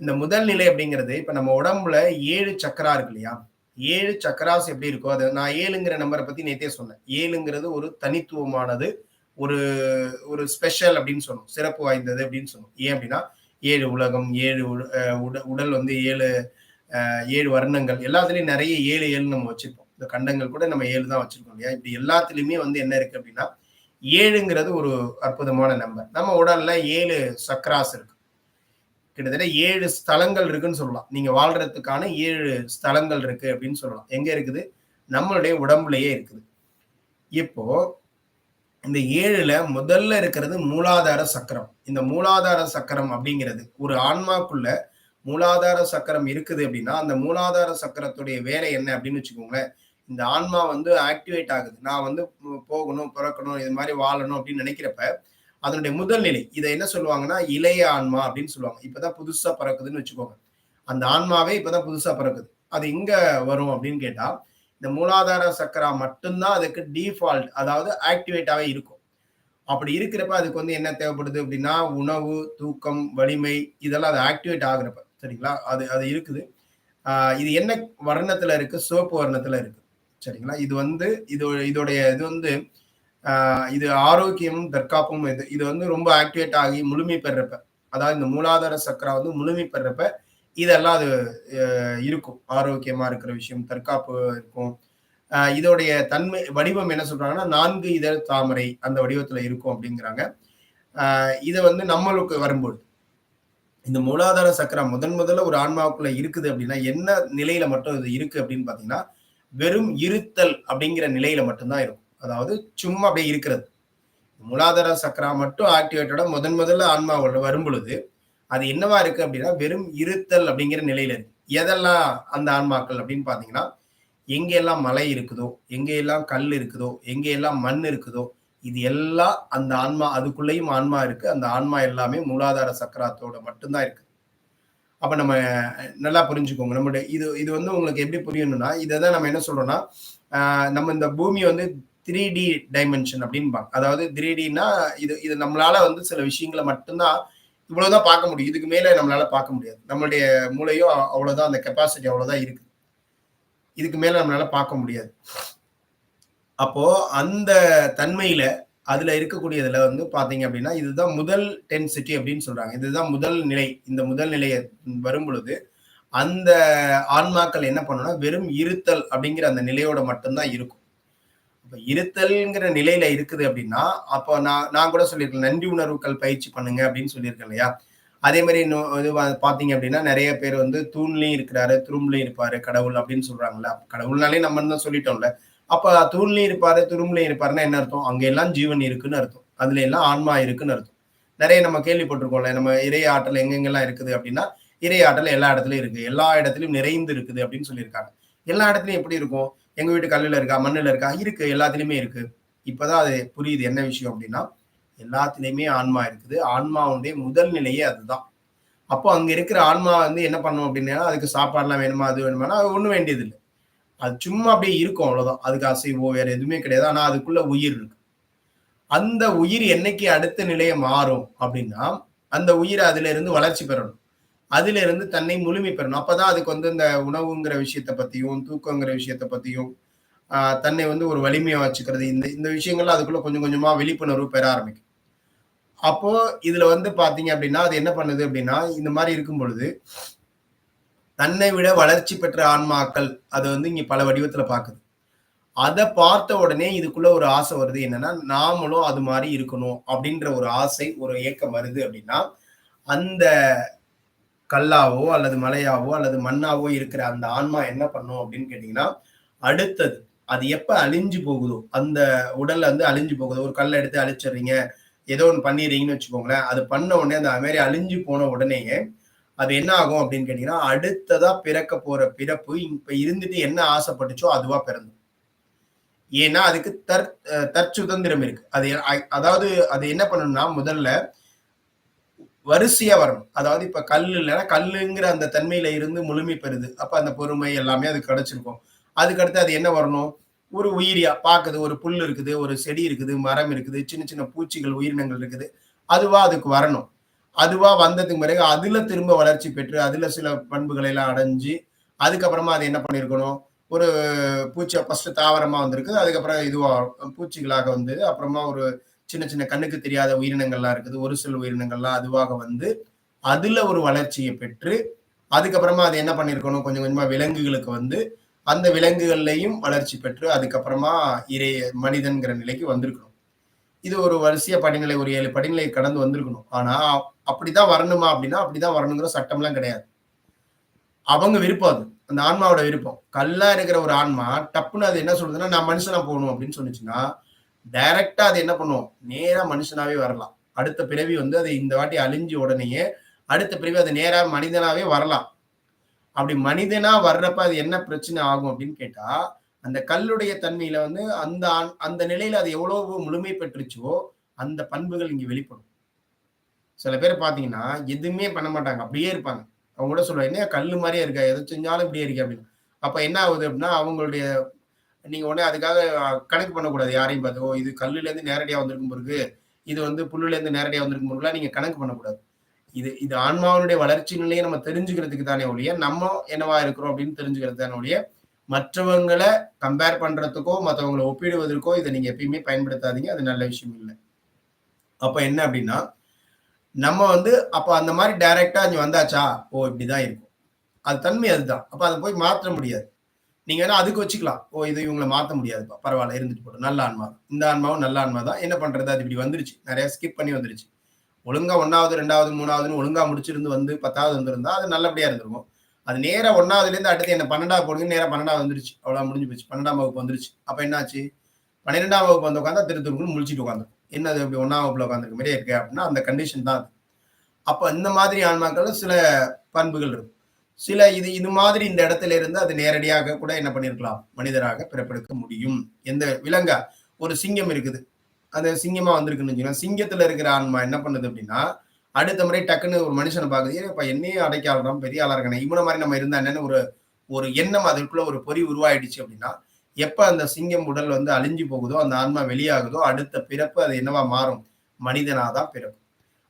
இந்த முதல் நிலை அப்படிங்கிறது இப்ப நம்ம உடம்புல ஏழு சக்கரா இருக்கு இல்லையா? ஏழு சக்கராஸ் எப்படி இருக்கோ அது நான் ஏழுங்கிற நம்பரை பத்தி நேத்தே சொன்னேன். ஏழுங்கிறது ஒரு தனித்துவமானது ஒரு ஒரு ஸ்பெஷல் அப்படின்னு சொன்னோம். சிறப்பு வாய்ந்தது அப்படின்னு சொன்னோம். ஏன் அப்படின்னா ஏழு உலகம் ஏழு உடல் வந்து ஏழு ஏழு வர்ணங்கள். எல்லாத்துலயும் நிறைய ஏழு ஏழு நம்ம வச்சிருப்போம். இந்த கண்டங்கள் கூட நம்ம ஏழு தான் வச்சிருக்கோம் இல்லையா? இப்படி எல்லாத்துலயுமே வந்து என்ன இருக்கு அப்படின்னா ஏழுங்கிறது ஒரு அற்புதமான நம்பர் நம்ம உடல்ல ஏழு சக்ராஸ் இருக்கு. கிட்டத்தட்ட ஏழு ஸ்தலங்கள் இருக்குன்னு சொல்லலாம். நீங்க வாழ்றதுக்கான ஏழு ஸ்தலங்கள் இருக்கு அப்படின்னு சொல்லலாம். எங்க இருக்குது? நம்மளுடைய உடம்புலயே இருக்குது. இப்போ இந்த ஏழுல முதல்ல இருக்கிறது மூலாதார சக்கரம். இந்த மூலாதார சக்கரம் அப்படிங்கிறது ஒரு ஆன்மாக்குள்ள மூலாதார சக்கரம் இருக்குது அப்படின்னா அந்த மூலாதார சக்கரத்துடைய வேலை என்ன அப்படின்னு வச்சுக்கோங்களேன். இந்த ஆன்மா வந்து ஆக்டிவேட் ஆகுது. நான் வந்து போகணும் பிறக்கணும் இது மாதிரி வாழணும் அப்படின்னு நினைக்கிறப்ப அதனுடைய முதல் நிலை இதை என்ன சொல்லுவாங்கன்னா இளைய ஆன்மா அப்படின்னு சொல்லுவாங்க. இப்பதான் புதுசா பறக்குதுன்னு வச்சுக்கோங்க. அந்த ஆன்மாவே இப்பதான் புதுசா பறக்குது. அது இங்க வரும் அப்படின்னு கேட்டா இந்த மூலாதார சக்கரா மட்டும்தான் அதுக்கு டிஃபால்ட் அதாவது ஆக்டிவேட்டாவே இருக்கும். அப்படி இருக்கிறப்ப அதுக்கு வந்து என்ன தேவைப்படுது அப்படின்னா உணவு தூக்கம் வலிமை இதெல்லாம் அது ஆக்டிவேட் ஆகுறப்ப சரிங்களா? அது அது இருக்குது. இது என்ன வர்ணத்துல இருக்கு? சிவப்பு வர்ணத்துல இருக்கு. சரிங்களா? இது வந்து இது இதோடைய இது வந்து இது ஆரோக்கியமும் தற்காப்பும் இது இது வந்து ரொம்ப ஆக்டிவேட் ஆகி முழுமை பெறப்ப அதாவது இந்த மூலாதார சக்கரா வந்து முழுமை பெறப்ப இதெல்லாம் அது இருக்கும். ஆரோக்கியமா இருக்கிற விஷயம் தற்காப்பு இருக்கும். இதோடைய தன்மை வடிவம் என்ன சொல்றாங்கன்னா நான்கு இதழ் தாமரை அந்த வடிவத்துல இருக்கும் அப்படிங்கிறாங்க. இதை வந்து நம்மளுக்கு வரும்பொழுது இந்த மூலாதார சக்கரம் முதன் முதல்ல ஒரு ஆன்மாவுக்குள்ள இருக்குது அப்படின்னா என்ன நிலையில மட்டும் இது இருக்கு அப்படின்னு பாத்தீங்கன்னா வெறும் இருத்தல் அப்படிங்கிற நிலையில மட்டும்தான் இருக்கும். அதாவது சும்மா அப்படியே இருக்கிறது. மூலாதார சக்கரா மட்டும் ஆக்டிவேட்டோட முதன் முதல்ல ஆன்மா வரும் பொழுது அது என்னவா இருக்கு அப்படின்னா வெறும் இருத்தல் அப்படிங்கிற நிலையில இருக்கு. எதெல்லாம் அந்த ஆன்மாக்கள் அப்படின்னு பாத்தீங்கன்னா எங்கெல்லாம் மலை இருக்குதோ எங்கெல்லாம் கல் இருக்குதோ எங்கெல்லாம் மண் இருக்குதோ இது எல்லாம் அந்த ஆன்மா அதுக்குள்ளேயும் ஆன்மா இருக்கு. அந்த ஆன்மா எல்லாமே மூலாதார சக்கராத்தோட மட்டும்தான் இருக்கு. அப்ப நம்ம நல்லா புரிஞ்சுக்கோங்க. நம்மளுடைய இது இது வந்து உங்களுக்கு எப்படி புரியணும்னா இதை தான் நம்ம என்ன சொல்றோம்னா நம்ம இந்த பூமி வந்து த்ரீ டி டைமென்ஷன் அப்படின்பாங்க அதாவது த்ரீ டினா இது இது நம்மளால வந்து சில விஷயங்களை மட்டும்தான் இவ்வளவுதான் பார்க்க முடியும். இதுக்கு மேல நம்மளால பார்க்க முடியாது. நம்மளுடைய மூளையும் அவ்வளவுதான் அந்த கெப்பாசிட்டி அவ்வளவுதான் இருக்கு. இதுக்கு மேல நம்மளால பார்க்க முடியாது. அப்போ அந்த தன்மையில அதுல இருக்கக்கூடியதுல வந்து பாத்தீங்க அப்படின்னா இதுதான் முதல் டென்சிட்டி அப்படின்னு சொல்றாங்க. இதுதான் முதல் நிலை. இந்த முதல் நிலையை வரும் பொழுது அந்த ஆன்மாக்கள் என்ன பண்ணணும்னா வெறும் இருத்தல் அப்படிங்கிற அந்த நிலையோட மட்டும்தான் இருக்கும். இருத்தல்ங்கிற நிலையில இருக்குது அப்படின்னா அப்போ நான் நான் கூட சொல்லியிருக்கேன் நன்றி உணர்வுகள் பயிற்சி பண்ணுங்க அப்படின்னு சொல்லியிருக்கேன் இல்லையா? அதே மாதிரி இது பார்த்தீங்க அப்படின்னா நிறைய பேர் வந்து தூண்லையும் இருக்கிறாரு துரும்புலையும் இருப்பாரு கடவுள் அப்படின்னு சொல்றாங்கல்ல. கடவுள்னாலே நம்ம தான் சொல்லிட்டோம்ல. அப்ப தூண்லையும் இருப்பாரு துரும்புலையும் இருப்பாருன்னா என்ன அர்த்தம்? அங்க எல்லாம் ஜீவன் இருக்குன்னு அர்த்தம். அதுல எல்லாம் ஆன்மா இருக்குன்னு அர்த்தம். நிறைய நம்ம கேள்விப்பட்டிருக்கோம்ல நம்ம இறை ஆற்றல் எங்கெங்கெல்லாம் இருக்குது அப்படின்னா இறை ஆற்றல் எல்லா இடத்துலயும் இருக்கு. எல்லா இடத்துலயும் நிறைந்து இருக்குது அப்படின்னு சொல்லியிருக்காங்க. எல்லா இடத்துலயும் எப்படி இருக்கும்? எங்க வீட்டு கல்லுல இருக்கா மண்ணுல இருக்கா இருக்கு எல்லாத்துலயுமே இருக்கு. இப்பதான் அது புரியுது என்ன விஷயம் அப்படின்னா எல்லாத்துலயுமே ஆன்மா இருக்குது. ஆன்மாவுடைய முதல் நிலையே அதுதான். அப்போ அங்க இருக்கிற ஆன்மா வந்து என்ன பண்ணும் அப்படின்னா அதுக்கு சாப்பாடுலாம் வேணுமா அது வேணுமானா அது ஒண்ணும் வேண்டியது இல்லை அது சும்மா அப்படியே இருக்கும் அவ்வளவுதான். அதுக்கு அசைவோ வேற எதுவுமே கிடையாது. ஆனா அதுக்குள்ள உயிர் இருக்கு. அந்த உயிர் என்னைக்கு அடுத்த நிலையை மாறும் அப்படின்னா அந்த உயிர் அதுல இருந்து வளர்ச்சி பெறணும். அதுல இருந்து தன்னை முழுமை பெறணும். அப்பதான் அதுக்கு வந்து இந்த உணவுங்கிற விஷயத்த பத்தியும் தூக்கங்கிற விஷயத்த பத்தியும் தன்னை வந்து ஒரு வலிமையா வச்சுக்கிறது. இந்த இந்த விஷயங்கள்லாம் அதுக்குள்ள கொஞ்சம் கொஞ்சமா விழிப்புணர்வு பெற ஆரம்பிக்கும். அப்போ இதுல வந்து பாத்தீங்க அப்படின்னா அது என்ன பண்ணுது அப்படின்னா இந்த மாதிரி இருக்கும் பொழுது தன்னை விட வளர்ச்சி பெற்ற ஆன்மாக்கள் அதை வந்து இங்க பல வடிவத்துல பாக்குது. அதை பார்த்த உடனே இதுக்குள்ள ஒரு ஆசை வருது. என்னன்னா நாமளும் அது மாதிரி இருக்கணும் அப்படின்ற ஒரு ஆசை ஒரு ஏக்கம் வருது அப்படின்னா அந்த கல்லாவோ அல்லது மலையாவோ அல்லது மண்ணாவோ இருக்கிற அந்த ஆன்மா என்ன பண்ணும் அப்படின்னு கேட்டீங்கன்னா அடுத்தது அது எப்ப அழிஞ்சு போகுதோ அந்த உடல்ல வந்து அழிஞ்சு போகுதோ ஒரு கல்லை எடுத்து அழிச்சிடுறீங்க ஏதோ ஒன்று பண்ணிடுறீங்கன்னு வச்சுக்கோங்களேன் அது பண்ண உடனே அந்த மாதிரி அழிஞ்சு போன உடனேயே அது என்ன ஆகும் அப்படின்னு கேட்டீங்கன்னா அடுத்ததா பிறக்க போற பிறப்பு இப்ப இருந்துட்டு என்ன ஆசைப்பட்டுச்சோ அதுவா பிறந்தோம் ஏன்னா அதுக்கு தற் தற்சுதந்திரம் இருக்கு. அது அதாவது அது என்ன பண்ணணும்னா முதல்ல வரிசையா வரணும். அதாவது இப்ப கல் இல்லைன்னா கல்லுங்கிற அந்த தன்மையில இருந்து முழுமை பெறுது. அப்ப அந்த பொறுமை எல்லாமே அது கிடைச்சிருக்கும். அதுக்கடுத்து அது என்ன வரணும்? ஒரு உயிரியா பார்க்குது ஒரு புல் இருக்குது ஒரு செடி இருக்குது மரம் இருக்குது சின்ன சின்ன பூச்சிகள் உயிரினங்கள் இருக்குது. அதுவா அதுக்கு வரணும். அதுவா வந்ததுக்கு பிறகு அதுல திரும்ப வளர்ச்சி பெற்று அதுல சில பண்புகளை எல்லாம் அடைஞ்சு அதுக்கப்புறமா அது என்ன பண்ணிருக்கணும்? ஒரு பூச்சி ஃபர்ஸ்ட் தாவரமா வந்திருக்கு அதுக்கப்புறம் இதுவா பூச்சிகளாக வந்தது. அப்புறமா ஒரு சின்ன சின்ன கண்ணுக்கு தெரியாத உயிரினங்கள்லாம் இருக்குது. ஒரு சில உயிரினங்கள்லாம் அதுவாக வந்து அதுல ஒரு வளர்ச்சியை பெற்று அதுக்கப்புறமா அது என்ன பண்ணிருக்கணும்? கொஞ்சம் கொஞ்சமா விலங்குகளுக்கு வந்து அந்த விலங்குகள்லையும் வளர்ச்சி பெற்று அதுக்கப்புறமா இறை மனிதன்கிற நிலைக்கு வந்திருக்கணும். இது ஒரு வரிசைய படிநிலை ஒரு ஏழு படிநிலை கடந்து வந்திருக்கணும். ஆனா அப்படிதான் வரணுமா அப்படின்னா அப்படிதான் வரணுங்கிற சட்டம்லாம் கிடையாது. அவங்க விருப்பம் அது. அந்த ஆன்மாவோட விருப்பம். கல்லா இருக்கிற ஒரு ஆன்மா டப்புன்னு அது என்ன சொல்றதுன்னா நான் மனுஷனா போகணும் அப்படின்னு சொன்னிச்சுன்னா டைரக்டா அது என்ன பண்ணும் நேரா மனுஷனாவே வரலாம். அடுத்த பிறவி வந்து அது இந்த வாட்டி அழிஞ்சு உடனேயே அடுத்த பிறவி அது நேரா மனிதனாவே வரலாம். அப்படி மனிதனா வர்றப்ப அது என்ன பிரச்சனை ஆகும் அப்படின்னு கேட்டா அந்த கல்லுடைய தன்மையில வந்து அந்த அந்த நிலையில அது எவ்வளவு முழுமை பெற்றுச்சோ அந்த பண்புகள் இங்க வெளிப்படும். சில பேர் பாத்தீங்கன்னா எதுவுமே பண்ண மாட்டாங்க. அப்படியே இருப்பாங்க. அவங்க கூட சொல்லுவாங்க என்ன கல் மாதிரியே இருக்கா எதை செஞ்சாலும் இப்படியே இருக்கு அப்படின்னு. அப்ப என்ன ஆகுது அப்படின்னா அவங்களுடைய நீங்க உடனே அதுக்காக கணக்கு பண்ணக்கூடாது யாரையும் பார்த்து. ஓ இது கல்லுல இருந்து நேரடியா வந்திருக்கும் பிறகு இது வந்து புல்லுல இருந்து நேரடியா வந்திருக்கும் பொருள்லாம் நீங்க கணக்கு பண்ணக்கூடாது. இது இது ஆன்மாவனுடைய வளர்ச்சி நிலையை நம்ம தெரிஞ்சுக்கிறதுக்கு தானே ஒழிய நம்ம என்னவா இருக்கிறோம் அப்படின்னு தெரிஞ்சுக்கிறது தானே ஒழிய மற்றவங்களை கம்பேர் பண்றதுக்கோ மற்றவங்களை ஒப்பிடுவதற்கோ இதை நீங்க எப்பயுமே பயன்படுத்தாதீங்க. அது நல்ல விஷயம் இல்லை. அப்ப என்ன அப்படின்னா நம்ம வந்து அப்ப அந்த மாதிரி டைரக்டா இங்க வந்தாச்சா? ஓ இப்படிதான் இருக்கும். அது தன்மை அதுதான். அப்ப அதை போய் மாற்ற முடியாது. நீங்க வேணா அதுக்கு வச்சுக்கலாம். ஓ இது இவங்களை மாத்த முடியாதுப்பா. பரவாயில்ல இருந்துட்டு போடும் நல்ல ஆன்மா இந்த ஆன்மாவும் நல்ல ஆன்மா தான். என்ன பண்றது? அது இப்படி வந்துருச்சு. நிறைய ஸ்கிப் பண்ணி வந்துருச்சு. ஒழுங்கா ஒன்னாவது ரெண்டாவது மூணாவதுன்னு ஒழுங்கா முடிச்சிருந்து வந்து பத்தாவது வந்திருந்தா அது நல்லபடியா இருந்திருக்கும். அது நேரம் ஒன்னாவதுல இருந்து அடுத்து என்ன பன்னெண்டாவது போடுங்க நேரம் பன்னெண்டாவது வந்துருச்சு. அவ்வளவு முடிஞ்சு போச்சு. பன்னெண்டாம் வகுப்பு வந்துருச்சு. அப்ப என்னாச்சு? பன்னிரெண்டாம் வகுப்பு வந்து உட்காந்தா திருத்தூருக்குன்னு முடிச்சுட்டு உட்காந்து என்னது இப்படி ஒன்னாம் வகுப்புல உட்காந்துருக்க மாதிரியே இருக்கு அப்படின்னா அந்த கண்டிஷன் தான் அது. அப்ப இந்த மாதிரி ஆன்மாக்கள் சில பண்புகள் இருக்கும். சில இது இது மாதிரி இந்த இடத்துல இருந்து அது நேரடியாக கூட என்ன பண்ணிருக்கலாம்? மனிதராக பிறப்பெடுக்க முடியும். எந்த விலங்கா? ஒரு சிங்கம் இருக்குது. அந்த சிங்கமா வந்திருக்குன்னு சிங்கத்துல இருக்கிற ஆன்மா என்ன பண்ணுது அப்படின்னா அடுத்த முறை டக்குன்னு ஒரு மனுஷனை பாக்குது இப்ப என்னையும் அடைக்க ஆளுறோம் பெரிய ஆளா இருக்கானே. இவனை மாதிரி நம்ம இருந்தா என்னன்னு ஒரு ஒரு எண்ணம் அதற்குள்ள ஒரு பொறி உருவாயிடுச்சு அப்படின்னா எப்ப அந்த சிங்கம் உடல் வந்து அழிஞ்சு போகுதோ அந்த ஆன்மா வெளியாகுதோ அடுத்த பிறப்பு அது என்னவா மாறும்? மனிதனாதான் பிறப்பு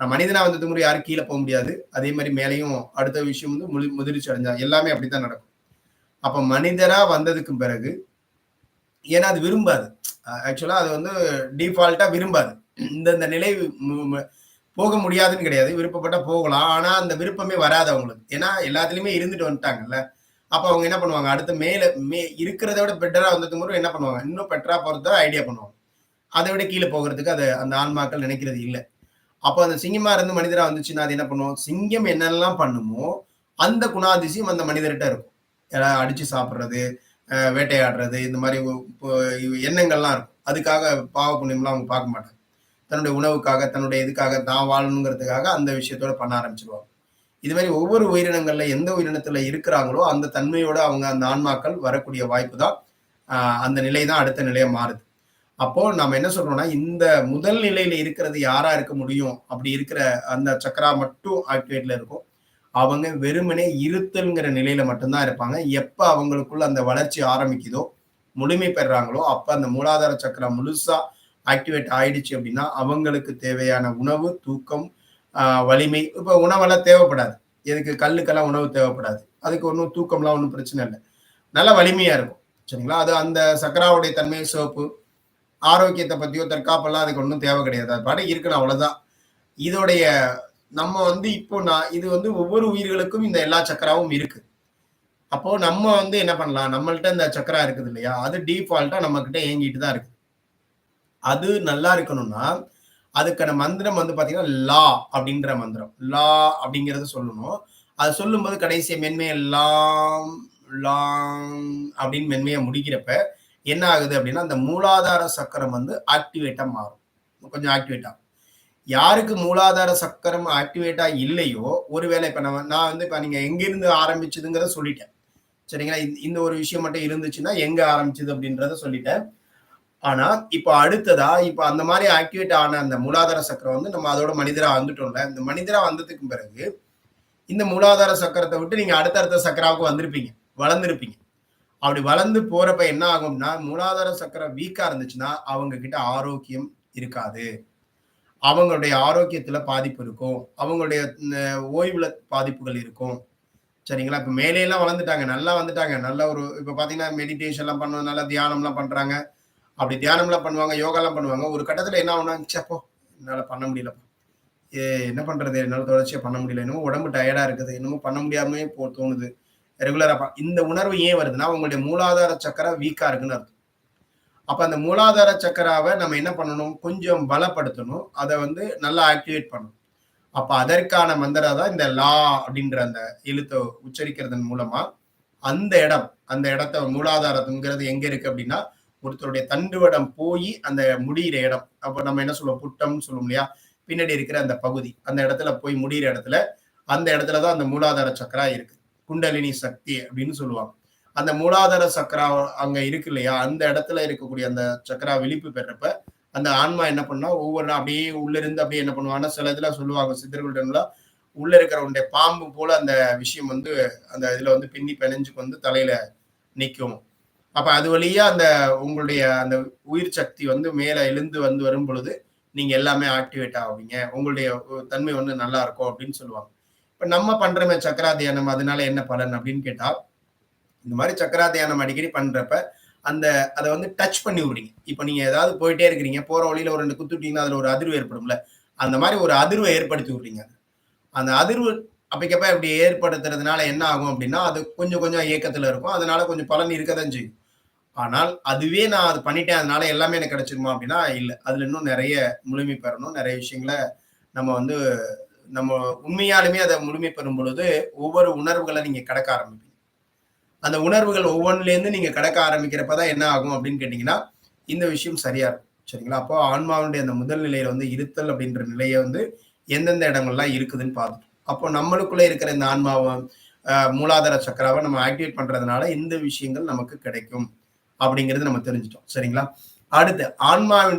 மனிதனா வந்தது முறை யாரும் கீழே போக முடியாது. அதே மாதிரி மேலையும் அடுத்த விஷயம் வந்து முழு முதிர்ச்சி அடைஞ்சா எல்லாமே அப்படித்தான் நடக்கும். அப்ப மனிதரா வந்ததுக்கு பிறகு ஏன்னா அது விரும்பாது. ஆக்சுவலா அது வந்து டிஃபால்ட்டா விரும்பாது. இந்த இந்த நிலை போக முடியாதுன்னு கிடையாது. விருப்பப்பட்டா போகலாம். ஆனா அந்த விருப்பமே வராது அவங்களுக்கு. ஏன்னா எல்லாத்துலயுமே இருந்துட்டு வந்துட்டாங்கல்ல. அப்ப அவங்க என்ன பண்ணுவாங்க? அடுத்த மேல மே இருக்கிறத விட பெட்டரா வந்ததுக்கு முறை என்ன பண்ணுவாங்க? இன்னும் பெட்டரா போறதா ஐடியா பண்ணுவாங்க. அதை விட கீழே போகிறதுக்கு அது அந்த ஆன்மாக்கள் நினைக்கிறது இல்லை. அப்போ அந்த சிங்கமா இருந்து மனிதரா வந்துச்சுன்னா அது என்ன பண்ணுவோம் சிங்கம் என்னெல்லாம் பண்ணுமோ அந்த குணாதிசயம் அந்த மனிதர்கிட்ட இருக்கும். யாராவது அடிச்சு சாப்பிட்றது வேட்டையாடுறது இந்த மாதிரி எண்ணங்கள்லாம் இருக்கும். அதுக்காக பாவ புண்ணியம்லாம் அவங்க பார்க்க மாட்டாங்க. தன்னுடைய உணவுக்காக தன்னுடைய இதுக்காக தான் வாழணுங்கிறதுக்காக அந்த விஷயத்தோட பண்ண ஆரம்பிச்சிருவாங்க. இது மாதிரி ஒவ்வொரு உயிரினங்கள்ல எந்த உயிரினத்துல இருக்கிறாங்களோ அந்த தன்மையோட அவங்க அந்த ஆன்மாக்கள் வரக்கூடிய வாய்ப்பு தான் அந்த நிலை தான் அடுத்த நிலையை மாறுது. அப்போ நம்ம என்ன சொல்றோம்னா இந்த முதல் நிலையில இருக்கிறது யாரா இருக்க முடியும்? அப்படி இருக்கிற அந்த சக்கரா மட்டும் ஆக்டிவேட்ல இருக்கும். அவங்க வெறுமனே இருத்தல்ங்கிற நிலையில மட்டும்தான் இருப்பாங்க. எப்ப அவங்களுக்குள்ள அந்த வளர்ச்சி ஆரம்பிக்குதோ முழுமை பெறாங்களோ அப்ப அந்த மூலாதார சக்கரம் முழுசா ஆக்டிவேட் ஆயிடுச்சு அப்படின்னா அவங்களுக்கு தேவையான உணவு தூக்கம் வலிமை இப்போ உணவெல்லாம் தேவைப்படாது. எதுக்கு? கல்லுக்கெல்லாம் உணவு தேவைப்படாது. அதுக்கு ஒன்றும் தூக்கம்லாம் ஒன்றும் பிரச்சனை இல்லை. நல்லா வலிமையா இருக்கும். சரிங்களா? அது அந்த சக்கராவுடைய தன்மை சோப்பு ஆரோக்கியத்தை பத்தியோ தற்காப்பெல்லாம் அதுக்கு ஒன்றும் தேவை கிடையாது. அது பாட்டு இருக்கணும் அவ்வளவுதான். இதோடைய நம்ம வந்து இப்போ நான் இது வந்து ஒவ்வொரு உயிர்களுக்கும் இந்த எல்லா சக்கராவும் இருக்கு. அப்போ நம்ம வந்து என்ன பண்ணலாம்? நம்மள்ட்ட இந்த சக்கரா இருக்குது இல்லையா? அது டிஃபால்ட்டா நம்ம கிட்ட இயங்கிட்டு தான் இருக்கு. அது நல்லா இருக்கணும்னா அதுக்கான மந்திரம் வந்து பாத்தீங்கன்னா லா அப்படின்ற மந்திரம். லா அப்படிங்கறத சொல்லணும். அது சொல்லும்போது கடைசியை மென்மையை லாம் லாம் அப்படின்னு மென்மையை முடிக்கிறப்ப என்ன ஆகுது அப்படின்னா அந்த மூலாதார சக்கரம் வந்து ஆக்டிவேட்டாக மாறும். கொஞ்சம் ஆக்டிவேட் ஆகும். யாருக்கு மூலாதார சக்கரம் ஆக்டிவேட்டாக இல்லையோ ஒருவேளை இப்போ நம்ம நான் வந்து இப்போ நீங்கள் எங்கேருந்து ஆரம்பிச்சதுங்கிறத சொல்லிட்டேன். சரிங்களா? இந்த ஒரு விஷயம் மட்டும் இருந்துச்சுன்னா எங்கே ஆரம்பிச்சது அப்படின்றத சொல்லிட்டேன். ஆனால் இப்போ அடுத்ததா இப்போ அந்த மாதிரி ஆக்டிவேட் ஆன அந்த மூலாதார சக்கரம் வந்து நம்ம அதோட மனிதராக வந்துட்டோம்ல இந்த மனிதராக வந்ததுக்கு பிறகு இந்த மூலாதார சக்கரத்தை விட்டு நீங்கள் அடுத்தடுத்த சக்கராவுக்கு வந்திருப்பீங்க வளர்ந்துருப்பீங்க. அப்படி வளர்ந்து போறப்ப என்ன ஆகும்னா மூலாதார சக்கரம் வீக்கா இருந்துச்சுன்னா அவங்க கிட்ட ஆரோக்கியம் இருக்காது. அவங்களுடைய ஆரோக்கியத்துல பாதிப்பு இருக்கும். அவங்களுடைய ஓய்வுல பாதிப்புகள் இருக்கும். சரிங்களா? இப்ப மேலேலாம் வளர்ந்துட்டாங்க. நல்லா வந்துட்டாங்க. நல்ல ஒரு இப்ப பாத்தீங்கன்னா மெடிடேஷன் எல்லாம் பண்ணுவாங்க நல்லா தியானம் எல்லாம் பண்றாங்க. அப்படி தியானம் எல்லாம் பண்ணுவாங்க யோகா எல்லாம் பண்ணுவாங்க. ஒரு கட்டத்துல என்ன ஆகுனா சப்போ என்னால பண்ண முடியலப்பா. ஏ, என்ன பண்றது? என்னால தொடர்ச்சியா பண்ண முடியல. என்னமோ உடம்பு டயர்டா இருக்குது. என்னமோ பண்ண முடியாமலே போ தோணுது. ரெகுலரா இந்த உணர்வு ஏன் வருதுன்னா உங்களுடைய மூலாதார சக்கரம் வீக்கா இருக்குன்னு அர்த்தம். அப்ப அந்த மூலாதார சக்கராவை நம்ம என்ன பண்ணணும்? கொஞ்சம் பலப்படுத்தணும். அதை வந்து நல்லா ஆக்டிவேட் பண்ணணும். அப்ப அதற்கான மந்திரம் தான் இந்த லா அப்படின்ற அந்த எழுத்தை உச்சரிக்கிறதன் மூலமா அந்த இடம் அந்த இடத்த மூலாதாரத்துங்கிறது எங்க இருக்கு அப்படின்னா ஒருத்தருடைய தண்டுவடம் போய் அந்த முடியிற இடம். அப்ப நம்ம என்ன சொல்லுவோம்? புட்டம்னு சொல்லுவோம் இல்லையா? பின்னாடி இருக்கிற அந்த பகுதி. அந்த இடத்துல போய் முடிகிற இடத்துல அந்த இடத்துல தான் அந்த மூலாதார சக்கரா இருக்கு. குண்டலினி சக்தி அப்படின்னு சொல்லுவாங்க. அந்த மூலாதார சக்கரா அங்க இருக்கு இல்லையா? அந்த இடத்துல இருக்கக்கூடிய அந்த சக்கரா விழிப்பு பெறப்ப அந்த ஆன்மா என்ன பண்ணா ஒவ்வொரு அப்படியே உள்ள இருந்து அப்படியே என்ன பண்ணுவாங்கன்னா சில இதுல சொல்லுவாங்க சித்தர்கள்ட்ட உள்ள இருக்கிறவனுடைய பாம்பு போல அந்த விஷயம் வந்து அந்த இதுல வந்து பின்னி பிணைஞ்சுக்கு வந்து தலையில நிற்கும் அப்ப அது வழியா அந்த உங்களுடைய அந்த உயிர் சக்தி வந்து மேல எழுந்து வந்து வரும் பொழுது நீங்க எல்லாமே ஆக்டிவேட் ஆவீங்க. உங்களுடைய தன்மை வந்து நல்லா இருக்கும் அப்படின்னு சொல்லுவாங்க. இப்ப நம்ம பண்ணுறோமே சக்கரா தியானம் அதனால என்ன பலன் அப்படின்னு கேட்டா இந்த மாதிரி சக்கரா தியானம் அடிக்கடி பண்றப்ப அந்த அதை வந்து டச் பண்ணி விடுறீங்க இப்ப நீங்க ஏதாவது போயிட்டே இருக்கிறீங்க போற வழியில ஒரு ரெண்டு குத்துட்டீங்கன்னா அதுல ஒரு அதிர்வு ஏற்படும்ல. அந்த மாதிரி ஒரு அதிர்வை ஏற்படுத்தி விடுறீங்க அந்த அதிர்வு அப்பக்கப்ப இப்படி ஏற்படுத்துறதுனால என்ன ஆகும் அப்படின்னா அது கொஞ்சம் கொஞ்சம் இயக்கத்துல இருக்கும். அதனால கொஞ்சம் பலன் இருக்க தான் செய்யும். ஆனால் அதுவே நான் அது பண்ணிட்டேன் அதனால எல்லாமே எனக்கு கிடைச்சிருமா அப்படின்னா இல்லை. அதுல இன்னும் நிறைய முழுமை பெறணும் நிறைய விஷயங்களை நம்ம வந்து நம்ம உண்மையாலுமே அதை முழுமை பெறும் பொழுது ஒவ்வொரு உணர்வுகளை நீங்க கடக்க ஆரம்பிப்பீங்க. அந்த உணர்வுகள் ஒவ்வொன்றுலேருந்து நீங்க கடக்க ஆரம்பிக்கிறப்பதான் என்ன ஆகும் அப்படின்னு கேட்டீங்கன்னா இந்த விஷயம் சரியா இருக்கும். சரிங்களா? அப்போ ஆன்மாவுடைய அந்த முதல் நிலையில வந்து இருத்தல் அப்படின்ற நிலையை வந்து எந்தெந்த இடங்கள்லாம் இருக்குதுன்னு பார்த்துட்டோம். அப்போ நம்மளுக்குள்ள இருக்கிற இந்த ஆன்மாவை மூலாதார சக்கராவை நம்ம ஆக்டிவேட் பண்றதுனால இந்த விஷயங்கள் நமக்கு கிடைக்கும் அப்படிங்கிறது நம்ம தெரிஞ்சிட்டோம். சரிங்களா? அடுத்து ஆன்மாவினுடைய